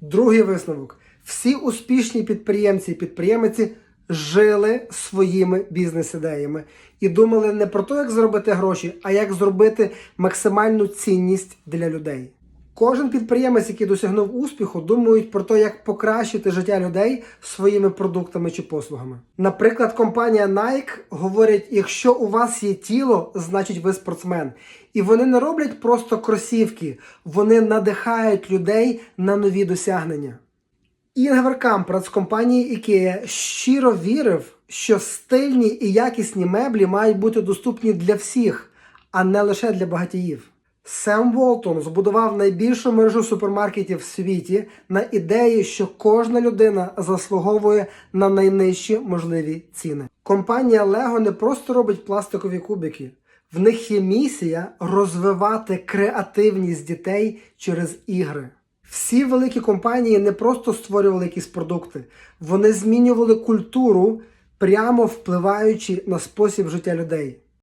Другий висновок: всі успішні підприємці і підприємиці жили своїми бізнес-ідеями і думали не про те, як заробити гроші, а як зробити максимальну цінність для людей. Кожен підприємець, який досягнув успіху, думають про те, як покращити життя людей своїми продуктами чи послугами. Наприклад, компанія Nike говорить: якщо у вас є тіло, значить ви спортсмен. І вони не роблять просто кросівки, вони надихають людей на нові досягнення. Інгвар Кампрат з компанії IKEA щиро вірив, що стильні і якісні меблі мають бути доступні для всіх, а не лише для багатіїв. Сем Волтон збудував найбільшу мережу супермаркетів в світі на ідеї, що кожна людина заслуговує на найнижчі можливі ціни. Компанія Lego не просто робить пластикові кубики. В них є місія розвивати креативність дітей через ігри. Всі великі компанії не просто створювали якісь продукти, вони змінювали культуру, прямо впливаючи на спосіб життя людей.